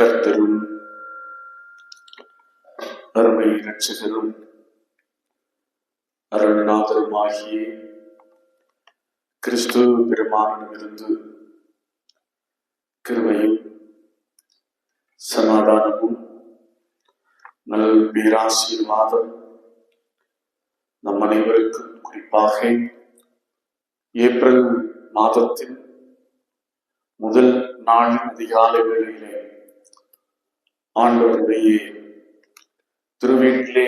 கர்த்தரும் அருமை இரட்சகரும் அருள்நாதருமாகிய கிறிஸ்து பெருமானிடமிருந்து கிருமையும் சமாதானமும் நல் பேராசீர்வாதம் நம் அனைவருக்கும் குறிப்பாக ஏப்ரல் மாதத்தின் முதல் நாளின் அதிகாலை வேளையிலே ஆண்டவருடைய திருவீட்டிலே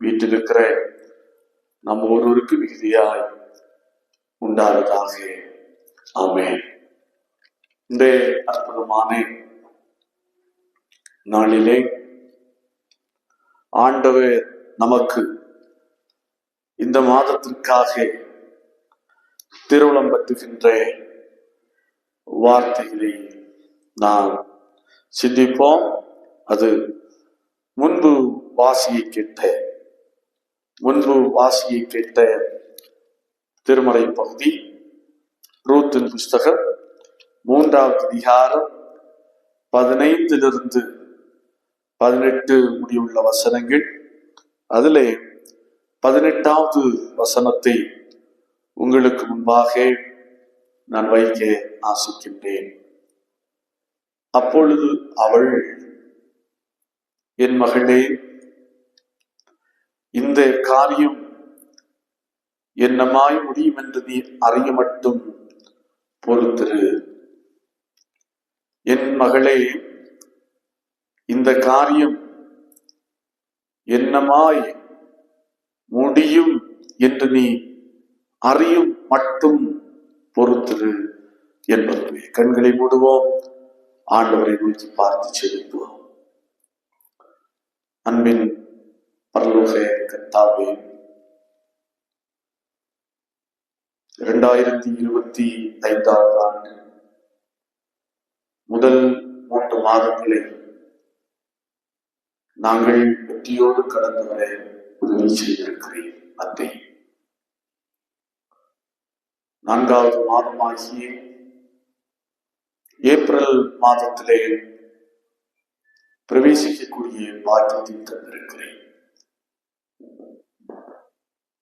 வீட்டிலிருக்கிற நம்ம ஒருவருக்கு மிகுதியாய் உண்டாவதாக. ஆமே இந்த அற்புதமான நாளிலே ஆண்டவர் நமக்கு இந்த மாதத்திற்காக திருவிழம் பற்றுகின்ற வார்த்தைகளை நாம் சிந்திப்போம். அது முன்பு வாசியை கேட்ட முன்பு வாசியை கேட்ட திருமறை பகுதி ரூத்தின் புஸ்தகம் மூன்றாவது அதிகாரம் பதினைந்திலிருந்து பதினெட்டு முடிவுள்ள வசனங்கள். அதிலே பதினெட்டாவது வசனத்தை உங்களுக்கு முன்பாக நான் வைக்க ஆசிக்கின்றேன். அப்பொழுது அவள் என் மகளே இந்த காரியம் என்னமாய் முடியும் என்று நீ அறிய மட்டும் பொறுத்திரு. என் மகளே இந்த காரியம் என்னமாய் முடியும் என்று நீ அறியும் மட்டும் பொறுத்திரு என்பது கண்களை மூடுவோம். ஆண்டவரை நோக்கி பார்த்து செலுத்துவோம். அன்பின் பரலோக கத்தாவே இரண்டாயிரத்தி இருபத்தி ஐந்தாவது ஆண்டு முதல் மூன்று மாதங்களை நாங்கள் வெற்றியோடு கடந்து வர உதவி செய்திருக்கிறேன். அத்தை நான்காவது மாதமாகிய ஏப்ரல் மாதத்திலே பிரவேசிக்கக்கூடிய பாக்கியத்தை தந்திருக்கிறேன்.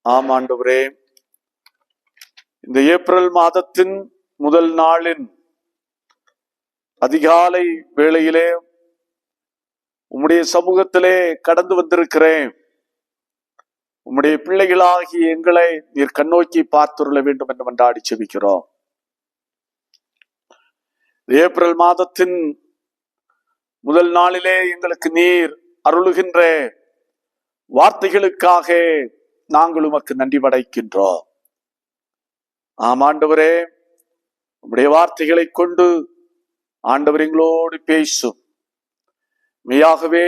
ஆம் ஆண்டவரே. இந்த ஏப்ரல் மாதத்தின் முதல் நாளின் அதிகாலை வேளையிலே உம்முடைய சமூகத்திலே கடந்து வந்திருக்கிறேன். உம்முடைய பிள்ளைகளாகி எங்களை நீர் கண்ணோக்கி பார்த்துள்ள வேண்டும் என்று மன்றாடி செபிக்கிறோம். ஏப்ரல் மாதத்தின் முதல் நாளிலே எங்களுக்கு நீர் அருளுகின்ற வார்த்தைகளுக்காக நாங்கள் உமக்கு நன்றி படைக்கின்றோம். ஆம் ஆண்டவரே உம்முடைய வார்த்தைகளை கொண்டு ஆண்டவர் எங்களோடு பேசும். மெய்யாகவே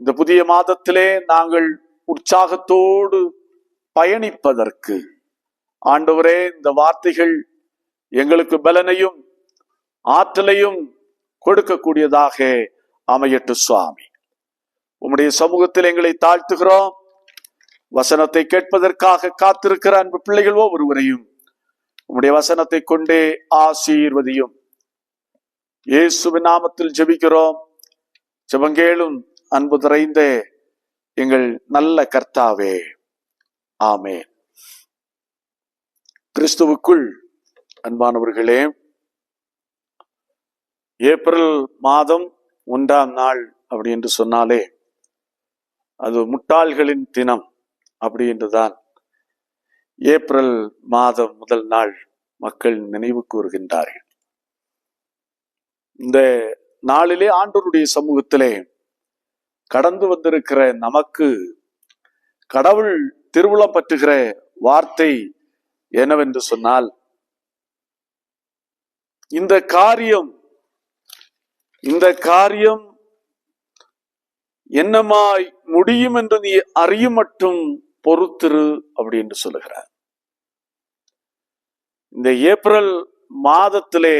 இந்த புதிய மாதத்திலே நாங்கள் உற்சாகத்தோடு பயணிப்பதற்கு ஆண்டவரே இந்த வார்த்தைகள் எங்களுக்கு பலனையும் ஆற்றலையும் கொடுக்கக்கூடியதாக அமையட்டு சுவாமி. உம்முடைய சமூகத்தில் எங்களை தாழ்த்துகிறோம். வசனத்தை கேட்பதற்காக காத்திருக்கிற அன்பு பிள்ளைகள் ஒவ்வொருவரையும் உம்முடைய வசனத்தை கொண்டே ஆசீர்வதியும். இயேசுவின் நாமத்தில் ஜெபிக்கிறோம். ஜெபங்கேளும் அன்பு நிறைந்த எங்கள் நல்ல கர்த்தாவே. ஆமே கிறிஸ்துவுக்குள் அன்பானவர்களே ஏப்ரல் மாதம் ஒன்றாம் நாள் அப்படி என்று சொன்னாலே அது முட்டாள்களின் தினம் அப்படி என்றுதான் ஏப்ரல் மாதம் முதல் நாள் மக்கள் நினைவு கூறுகின்றார்கள். இந்த நாளிலே ஆண்டோருடைய சமூகத்திலே கடந்து வந்திருக்கிற நமக்கு கடவுள் திருவிழா பற்றுகிற வார்த்தை என்னவென்று சொன்னால் இந்த காரியம் இந்த காரியம் என்னமாய் முடியும் என்று நீ அறியும் மட்டும் பொறுத்திரு அப்படி என்று சொல்லுகிறார். இந்த ஏப்ரல் மாதத்திலே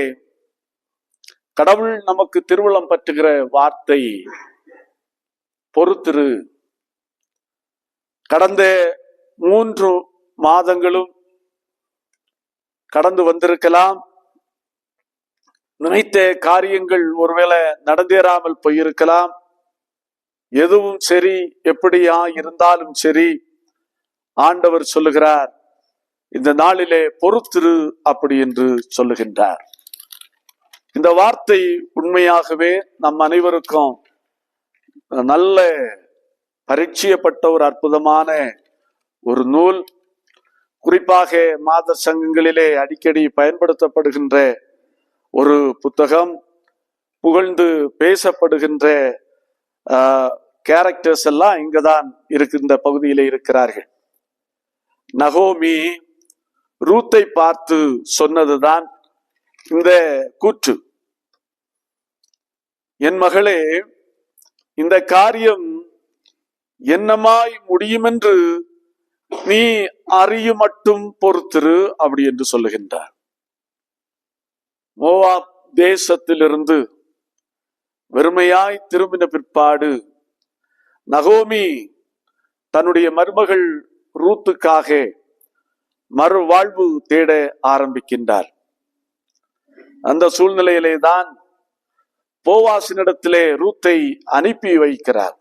கடவுள் நமக்கு திருவிழம் பற்றுகிற வார்த்தை பொறுத்திரு. கடந்த மூன்று மாதங்களும் கடந்து வந்திருக்கலாம். நினைத்த காரியங்கள் ஒருவேளை நடந்தேறாமல் போயிருக்கலாம். எதுவும் சரி எப்படியா இருந்தாலும் சரி ஆண்டவர் சொல்லுகிறார் இந்த நாளிலே பொறுத்திரு அப்படி என்று சொல்லுகின்றார். இந்த வார்த்தை உண்மையாகவே நம் அனைவருக்கும் நல்ல பரிச்சயப்பட்ட ஒரு அற்புதமான ஒரு நூல். குறிப்பாக மாத சங்கங்களிலே அடிக்கடி பயன்படுத்தப்படுகின்ற ஒரு புத்தகம் புகழ்ந்து பேசப்படுகின்ற கேரக்டர்ஸ் எல்லாம் இங்கதான் இருக்கின்ற பகுதியில் இருக்கிறார்கள். நகோமி ரூத்தை பார்த்து சொன்னதுதான் இந்த கூற்று. என் மகளே இந்த காரியம் என்னமாய் முடியும் என்று நீ அறியும் மட்டும் பொறுத்திரு அப்படி என்று சொல்லுகின்றார். மோவா தேசத்திலிருந்து வெறுமையாய் திரும்பின பிற்பாடு நகோமி தன்னுடைய மருமகள் ரூத்துக்காக மறுவாழ்வு தேட ஆரம்பிக்கின்றார். அந்த சூழ்நிலையிலே தான் போவாசினிடத்திலே ரூத்தை அனுப்பி வைக்கிறார்.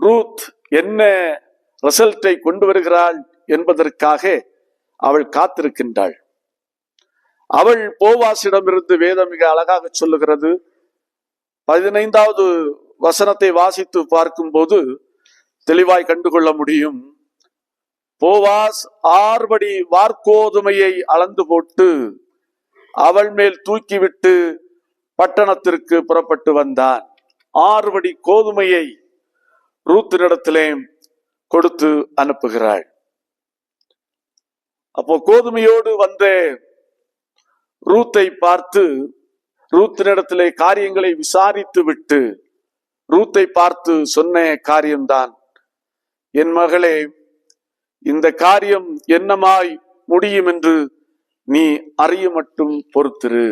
ரூத் என்ன ரிசல்ட்டை கொண்டு வருகிறாள் என்பதற்காக அவள் காத்திருக்கின்றாள். அவள் போவாசிடமிருந்து வேதம் மிக அழகாக சொல்லுகிறது. பதினைந்தாவது வசனத்தை வாசித்து பார்க்கும்போது தெளிவாய் கண்டுகொள்ள முடியும். போவாஸ் ஆறுபடி வார்கோதுமையை அளந்து போட்டு அவள் மேல் தூக்கிவிட்டு பட்டணத்திற்கு புறப்பட்டு வந்தான். ஆறுபடி கோதுமையை ரூத்தினிடத்திலே கொடுத்து அனுப்புகிறாள். அப்போ கோதுமையோடு வந்த ரூத்தை பார்த்து ரூத்தினிடத்திலே காரியங்களை விசாரித்து விட்டு ரூத்தை பார்த்து சொன்ன காரியம்தான். என் மகளே இந்த காரியம் என்னமாய் முடியும் என்று நீ அறிய மட்டும் பொறுத்திரு.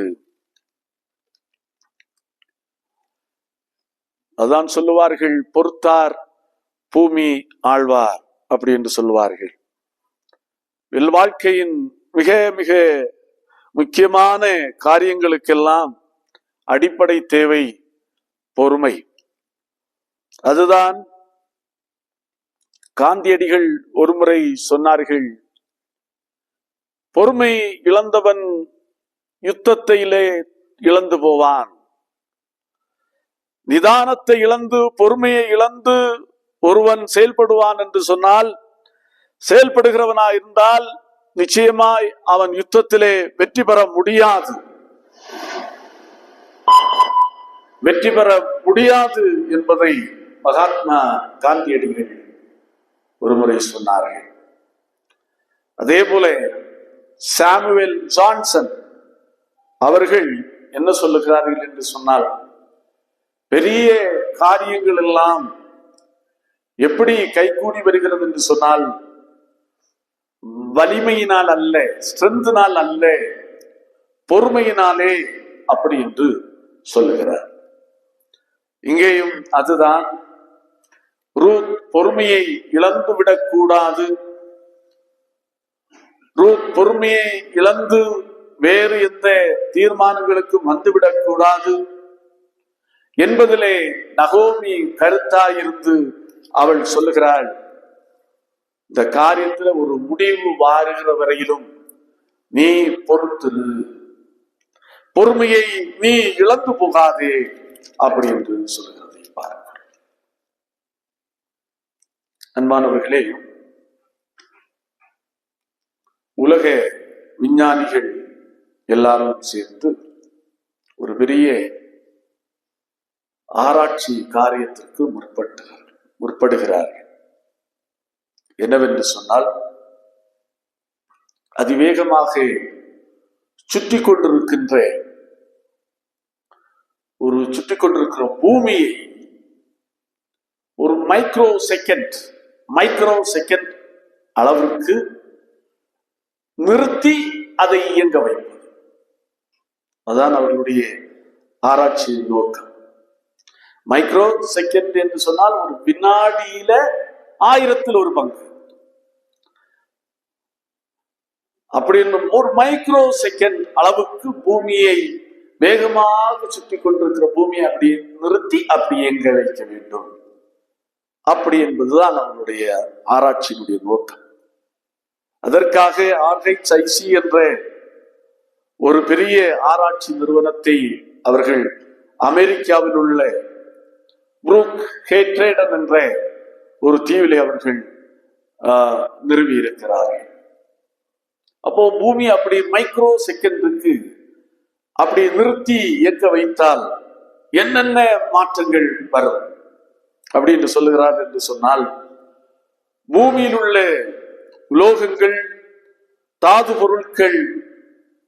அதான் சொல்லுவார்கள் பொறுத்தார் பூமி ஆழ்வார் அப்படி என்று சொல்லுவார்கள். வாழ்க்கையின் மிக மிக முக்கியமான காரியங்களுக்கெல்லாம் அடிப்படை தேவை பொறுமை. அதுதான் காந்தியடிகள் ஒருமுறை சொன்னார்கள் பொறுமை இழந்தவன் யுத்தத்திலே இழந்து போவான். நிதானத்தை இழந்து பொறுமையை இழந்து ஒருவன் செயல்படுவான் என்று சொன்னால் செயல்படுகிறவனா இருந்தால் நிச்சயமாய் அவன் யுத்தத்திலே வெற்றி பெற முடியாது. வெற்றி பெற முடியாது என்பதை மகாத்மா காந்தியடிகள் ஒருமுறை சொன்னார்கள். அதே போல சாமுவேல் ஜான்சன் அவர்கள் என்ன சொல்லுகிறார்கள் என்று சொன்னால் பெரிய காரியங்கள் எல்லாம் எப்படி கைகூடி வருகிறது என்று சொன்னால் வலிமையினால் அல்ல ஸ்ட்ரென்த்தினால் அல்ல பொறுமையினாலே அப்படி என்று சொல்லுகிறார். இங்கேயும் அதுதான் ரூத் பொறுமையை இழந்து விடக்கூடாது. ரூத் பொறுமையை இழந்து வேறு எந்த தீர்மானங்களுக்கும் வந்துவிடக்கூடாது என்பதிலே நகோமி கருத்தாயிருந்து அவள் சொல்லுகிறாள். இந்த காரியத்துல ஒரு முடிவு வாருகிற வரையிலும் நீ பொறுத்திரு பொறுமையை நீ இழந்து போகாதே அப்படி என்று சொல்லுகிறதை. பாருங்கள் அன்பானவர்களே உலக விஞ்ஞானிகள் எல்லாரும் சேர்ந்து ஒரு பெரிய ஆராய்ச்சி காரியத்திற்கு முற்பட்டு முற்படுகிறார்கள். என்னவென்று சொன்னால் அதிவேகமாக சுற்றி கொண்டிருக்கின்ற ஒரு சுற்றி கொண்டிருக்கிற பூமியை ஒரு மைக்ரோ செகண்ட் மைக்ரோ செகண்ட் அளவிற்கு நிறுத்தி அதை இயங்க வைப்பது. அதான் அவர்களுடைய ஆராய்ச்சியின் நோக்கம். மைக்ரோ செகண்ட் என்று சொன்னால் ஒரு வினாடியில ஆயிரத்தில் ஒரு பங்கு. அப்படின்னு ஒரு மைக்ரோ செகண்ட் அளவுக்கு பூமியை வேகமாக சுற்றி கொண்டிருக்கிற பூமியை அப்படி நிறுத்தி அப்படி எங்க வைக்க வேண்டும்? அப்படி என்பதுதான் அவனுடைய ஆராய்ச்சியினுடைய நோக்கம். அதற்காக ஆர்ஹெச்ஐசி என்ற ஒரு பெரிய ஆராய்ச்சி நிறுவனத்தை அவர்கள் அமெரிக்காவில் உள்ள புரூக் ஹேட்ரேடன் என்ற ஒரு தீவிலே அவர்கள் நிறுவி இருக்கிறார்கள் அப்போ பூமி அப்படி மைக்ரோ செகண்டுக்கு அப்படி நிறுத்தி இயக்க வைத்தால் என்னென்ன மாற்றங்கள் வரும்? அப்படி என்று சொல்லுகிறார் என்று சொன்னால் பூமியில் உள்ள உலோகங்கள் தாது பொருட்கள்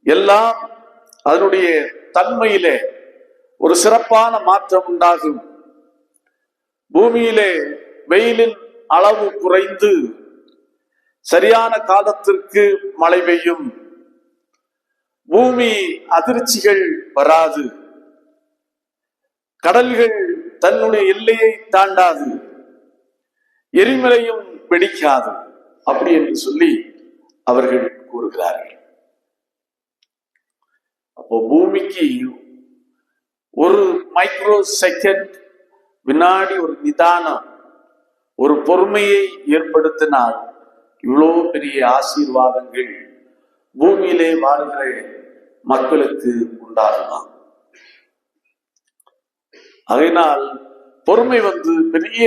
எல்லாம் அதனுடைய தன்மையிலே ஒரு சிறப்பான மாற்றம் உண்டாகும். பூமியிலே வெயிலின் அளவு குறைந்து சரியான காலத்திற்கு மழை பெய்யும். பூமி அதிர்ச்சிகள் வராது. கடல்கள் தன்னுடைய எல்லையை தாண்டாது. எரிமலையும் வெடிக்காது அப்படி என்று சொல்லி அவர்கள் கூறுகிறார்கள். அப்போ பூமிக்கு ஒரு மைக்ரோ செகண்ட் வினாடி ஒரு நிதானம் ஒரு பொறுமையை ஏற்படுத்தினால் இவ்வளோ பெரிய ஆசீர்வாதங்கள் பூமியிலே வாழ்கிற மக்களுக்கு உண்டாகலாம் அதனால் பொறுமை வந்து பெரிய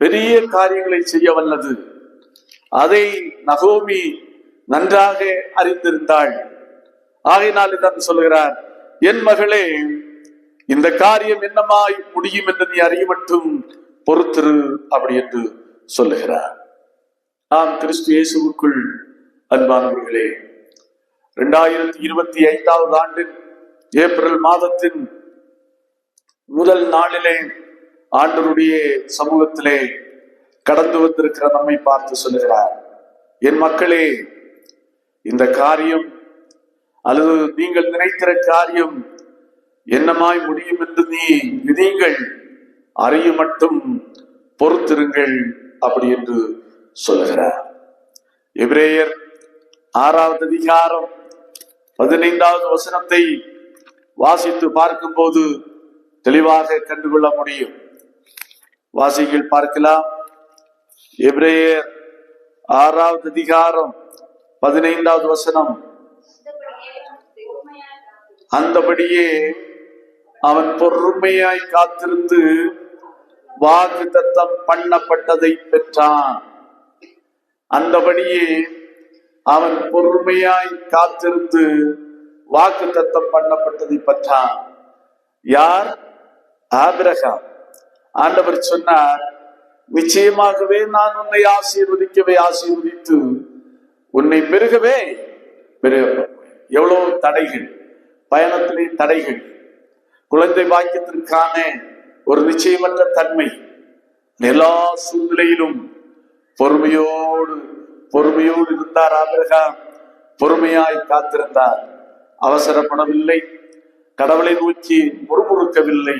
பெரிய காரியங்களை செய்ய வல்லது. அதை நகோமி நன்றாக அறிந்திருந்தாள். ஆகையினால் இதான் சொல்லுகிறார் என் மகளே இந்த காரியம் என்னமாய் முடியும் என்று நீ அறிய மட்டும் பொறுத்திரு அப்படி என்று சொல்லுகிறார். நாம் கிறிஸ்து இயேசுவுக்குள் அன்பானவர்களே இரண்டாயிரத்தி இருபத்தி ஐந்தாவது ஆண்டின் ஏப்ரல் மாதத்தின் முதல் நாளிலே ஆண்டருடைய சமூகத்திலே கடந்து வந்திருக்கிற நம்மை பார்த்து சொல்லுகிறார் என் மக்களே இந்த காரியம் அல்லது நீங்கள் நினைக்கிற காரியம் என்னமாய் முடியும் என்று நீ நீங்கள் அறிய மட்டும் பொறுத்திருங்கள் அப்படி என்று சொல்லுகிறார். எபிரேயர் ஆறாவது அதிகாரம் பதினைந்தாவது வசனத்தை வாசித்து பார்க்கும்போது தெளிவாக கண்டுகொள்ள முடியும். வாசிகள் பார்க்கலாம். எபிரேயர் ஆறாவது அதிகாரம் பதினைந்தாவது வசனம். அந்தபடியே அவன் பொறுமையாய் காத்திருந்து வாக்கு தத்தம் பண்ணப்பட்டதை பெற்றான். அந்தபடியே அவன் பொறுமையாய் காத்திருந்து வாக்கு தத்தம் பண்ணப்பட்டதை பெற்றான். யார்? ஆபிரகாம். ஆண்டவர் சொன்னார் நிச்சயமாகவே நான் உன்னை ஆசீர்வதிக்கவே ஆசீர்வதித்து உன்னை பெருகவே பெருக எவ்வளவு தடைகள் பயணத்திலே தடைகள் குழந்தை பாக்கியத்திற்கான ஒரு நிச்சயமற்ற தன்மை. எல்லா சூழ்நிலையிலும் பொறுமையோடு பொறுமையோடு இருந்தார் ஆபிரகாம். பொறுமையாய் காத்திருந்தார். அவசரப்படவில்லை. கடவுளை நோக்கி முறுமுறுக்கவில்லை.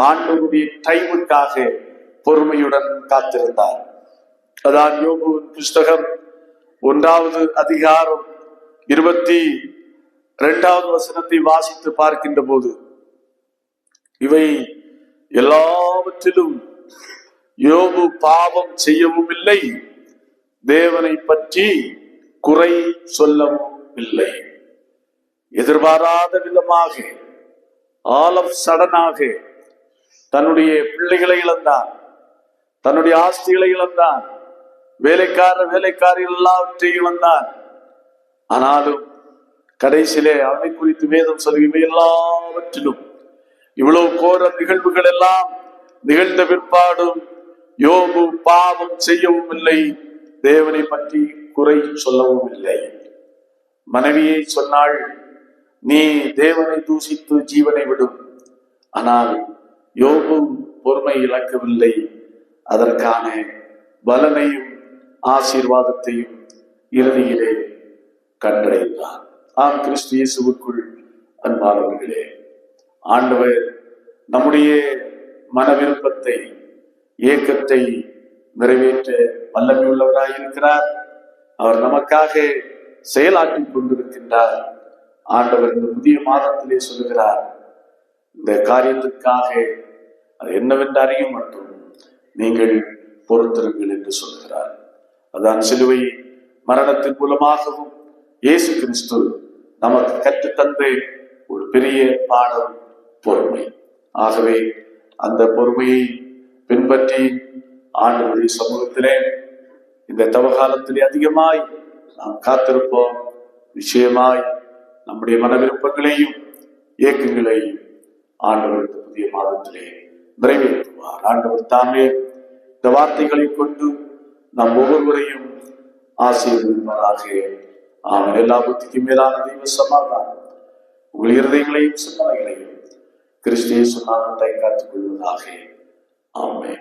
ஆண்டவருடைய டைமுக்காக பொறுமையுடன் காத்திருந்தார். அதான் யோகுவின் புஸ்தகம் ஒன்றாவது அதிகாரம் இருபத்தி இரண்டாவது வசனத்தை வாசித்து பார்க்கின்ற போது இவை எல்லாவற்றிலும் யோபு பாவம் செய்யவும் இல்லை. தேவனை பற்றி குறை சொல்லவும் இல்லை. எதிர்பாராத விதமாக ஆலம் சடனாக தன்னுடைய பிள்ளைகளை இழந்தான். தன்னுடைய ஆஸ்திகளை இழந்தான். வேலைக்கார வேலைக்காரர் எல்லாவற்றையும் இழந்தான். ஆனாலும் கடைசியிலே அவனை குறித்து வேதம் சொல்லுகிற எல்லாவற்றிலும் இவ்வளவு கோர நிகழ்வுகள் எல்லாம் நிகழ்ந்த பிற்பாடும் யோபு பாவம் செய்யவும் இல்லை தேவனை பற்றி குறை சொல்லவும் இல்லை. மனைவியை சொன்னாள் நீ தேவனை தூசித்து ஜீவனை விடும். ஆனால் யோபு பொறுமை இழக்கவில்லை. அதற்கான பலனையும் ஆசீர்வாதத்தையும் இறுதியிலே கண்டடைந்தார் ஆம் கிறிஸ்து இயேசுவுக்குள் அன்பானவர்களே ஆண்டவர் நம்முடைய மன விருப்பத்தை ஏக்கத்தை நிறைவேற்ற வல்லமையுள்ளவராய் இருக்கிறார். அவர் நமக்காக செயலாற்றி கொண்டிருக்கின்றார். ஆண்டவர் இந்த புதிய மாதத்திலே சொல்கிறார் இந்த காரியத்திற்காக அது என்னவென்று அறியும் மட்டும் நீங்கள் பொறுத்திருங்கள் என்று சொல்லுகிறார். அதான் சிலுவை மரணத்தின் மூலமாகவும் இயேசு கிறிஸ்து நமக்கு கற்றுத்தந்து ஒரு பெரிய பாடம் பொறுமை. ஆகவே அந்த பொறுமையை பின்பற்றி ஆண்டவருடைய சமூகத்திலே இந்த தவகாலத்திலே அதிகமாய் நாம் காத்திருப்போம். நிச்சயமாய் நம்முடைய மன விருப்பங்களையும் இயக்கங்களையும் ஆண்டவர் புதிய மாதத்திலே நிறைவேற்றுவார். ஆண்டவர் தாமே இந்த வார்த்தைகளை கொண்டு நம் ஒவ்வொருவரையும் ஆசீர்வதிப்பாராக. ஆமாம் எல்லா புத்திக்கும் மேலான தெய்வ சமாதானம். உங்கள் இருதயங்களையும் சிந்தனைகளையும் கிறிஸ்திய சுண்ணாமத்தை காத்துக் கொள்வதாக ஆமே